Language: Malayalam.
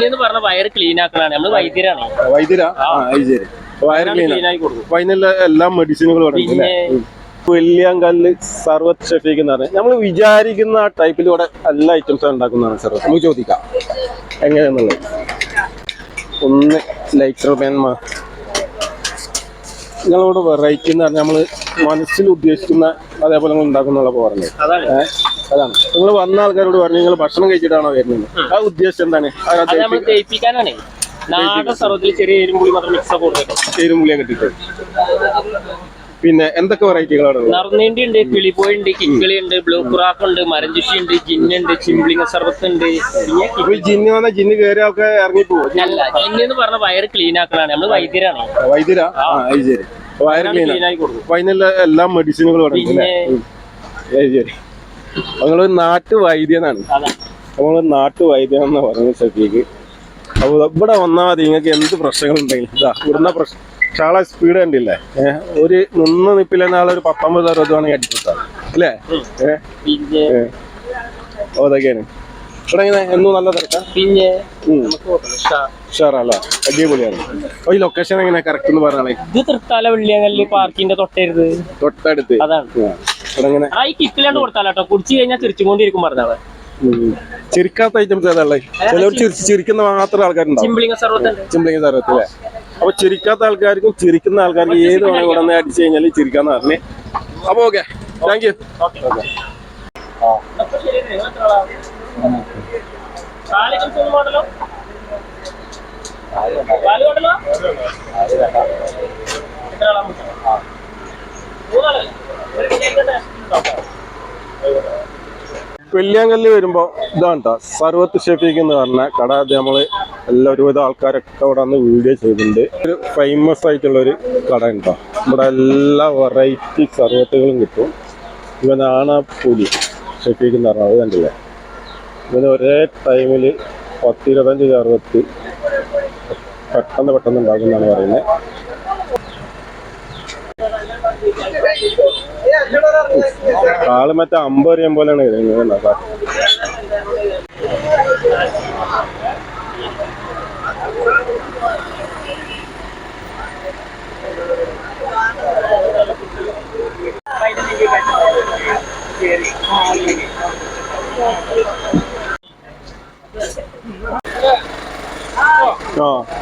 എന്നു പറഞ്ഞ വയറ് ക്ലീൻ ആക്കണാണ് നമ്മൾ വൈദ്യരാണ്. വൈദ്യരാ? ശരി. വയർ ക്ലീൻ ക്ലീൻ കൊടുക്കും. അതിനുള്ള എല്ലാ മെഡിസിനുകളും ഇവിടെ പിന്നെ വെള്ളിയാങ്കല്ല് സർവത്ത് ഷെഫീക്ക് എന്ന് പറഞ്ഞാൽ നമ്മൾ വിചാരിക്കുന്ന ആ ടൈപ്പിലൂടെ എല്ലാ ഐറ്റംസും ഉണ്ടാക്കുന്നതാണ് സർ നമുക്ക് ചോദിക്കാം. എങ്ങനെയാന്നുള്ളത്? ഒന്ന് ലൈറ്റർ പേന്മ നിങ്ങളോട് വെറൈറ്റി എന്ന് പറഞ്ഞാൽ നമ്മൾ മനസ്സിൽ ഉദ്ദേശിക്കുന്ന അതേപോലെ നിങ്ങൾ ഉണ്ടാക്കുന്നുള്ള പറഞ്ഞത് അതാണ്. നിങ്ങൾ വന്ന ആൾക്കാരോട് പറഞ്ഞു നിങ്ങൾ ഭക്ഷണം കഴിച്ചിട്ടാണോ വരുന്നത്? ആ. ഉദ്ദേശം എന്താണ്? ദഹിപ്പിക്കാനാണ് നാടൻ സർവത്തിൽ ചെറിയ എരുമ്പുളി മാത്രം മിക്സ് കൊടുത്തിട്ട്. എരുമുളിയൊക്കെ ഇട്ടിട്ട് പിന്നെ എന്തൊക്കെ വെറൈറ്റികളാണ് നറുനീണ്ടി ഉണ്ട് കിളിപ്പോയി ഉണ്ട് കിക്കിളി ഉണ്ട് ബ്ലൂ ക്രാക്ക് ഉണ്ട് മരഞ്ചുഷി ഉണ്ട് ജിന്നുണ്ട് ചിമ്പിളിങ്ങ സർവത്ത് ഉണ്ട്. ജിന്ന് വന്ന ജിന്ന് കയറി ഒക്കെ ഇറങ്ങിപ്പോവും? അല്ല ജിന്നു പറഞ്ഞ വയറ് ക്ലീൻ ആക്കലാണ്. നമ്മൾ വൈദ്യരാണ്. വൈദ്യരാ? വയർ ക്ലീൻ ആയി കൊടുക്കും. അതിനുള്ള എല്ലാ മെഡിസിനുകളും ശരി. നിങ്ങൾ നാട്ടു വൈദ്യനാണ് നമ്മൾ നാട്ടു വൈദ്യം എന്ന് പറഞ്ഞ സ്ഥലത്തേക്ക് അപ്പൊ ഇവിടെ വന്നാൽ മതി നിങ്ങൾക്ക് എന്ത് പ്രശ്നങ്ങളുണ്ടെങ്കിലും. ഇതാ ഇവിടുന്ന പ്രശ്നം ഷാളെ സ്പീഡ് കണ്ടില്ലേ? ഒരു നിന്ന് നിപ്പിലെ നാളെ ഒരു പത്തൊമ്പത് അറുപത് വേണമെങ്കിൽ അടിച്ചിട്ടാ അല്ലേ? ഓ അതൊക്കെയാണ്. ഇവിടെ ഇങ്ങനെ എന്നും നല്ല തിരക്കാ? പിന്നെ ഉഷാറല്ല അടിപൊളിയാണ്. ഓ ഈ ലൊക്കേഷൻ എങ്ങനെ? കറക്റ്റ് എന്ന് ഇത് തൃത്താല വെള്ളിയങ്കല്ല് പാർക്കിന്റെ തൊട്ടരുത്. തൊട്ടടുത്ത്. അതാണ്. ഇങ്ങനെ ആ ഈ കിക്കിലാണ്ട് കൊടുത്താലോ കുടിച്ചു കഴിഞ്ഞാൽ തിരിച്ചുകൊണ്ടിരിക്കും പറഞ്ഞാൽ ഉം. ചിരിക്കാത്ത ഐറ്റംസ് ഏതാ ചിലർ ചിരിക്കുന്ന മാത്രം ആൾക്കാരുണ്ടാവും. ചിമ്പിളിങ്ങ സർവത്തുണ്ട് അല്ലേ? അപ്പൊ ചിരിക്കാത്ത ആൾക്കാർക്കും ചിരിക്കുന്ന ആൾക്കാർക്കും ഏത് വേണേ ഉടനെ അടിച്ചു കഴിഞ്ഞാൽ ചിരിക്കാന്ന് പറഞ്ഞേ. അപ്പൊ ഓക്കെ. താങ്ക് യു മൂന്നാളല്ലേ? വെള്ളിയാങ്കല്ല് വരുമ്പോ ഇതാണ് കേട്ടോ സർവത്ത് ഷെഫീഖ് എന്ന് പറഞ്ഞ കട. അത് നമ്മൾ എല്ലാ ഒരുവിധ ആൾക്കാരൊക്കെ അവിടെ വന്ന് വീഡിയോ ചെയ്തിട്ടുണ്ട്. ഒരു ഫേമസ് ആയിട്ടുള്ള ഒരു കട ഉണ്ടോ ഇവിടെ എല്ലാ വെറൈറ്റി സർവത്തുകളും കിട്ടും. ഇവനാണ് പുലി ഷെഫീഖ് എന്ന് പറഞ്ഞത് കണ്ടില്ലേ? ഇവന് ഒരേ ടൈമിൽ പത്ത് ഇരുപത്തഞ്ച് പെട്ടെന്ന് പെട്ടെന്ന് ഉണ്ടാക്കുന്നതാണ് പറയുന്നത്. ആൾ മറ്റേ അമ്പത് രൂപ പോലെയാണ് വരുന്നത്. ആ.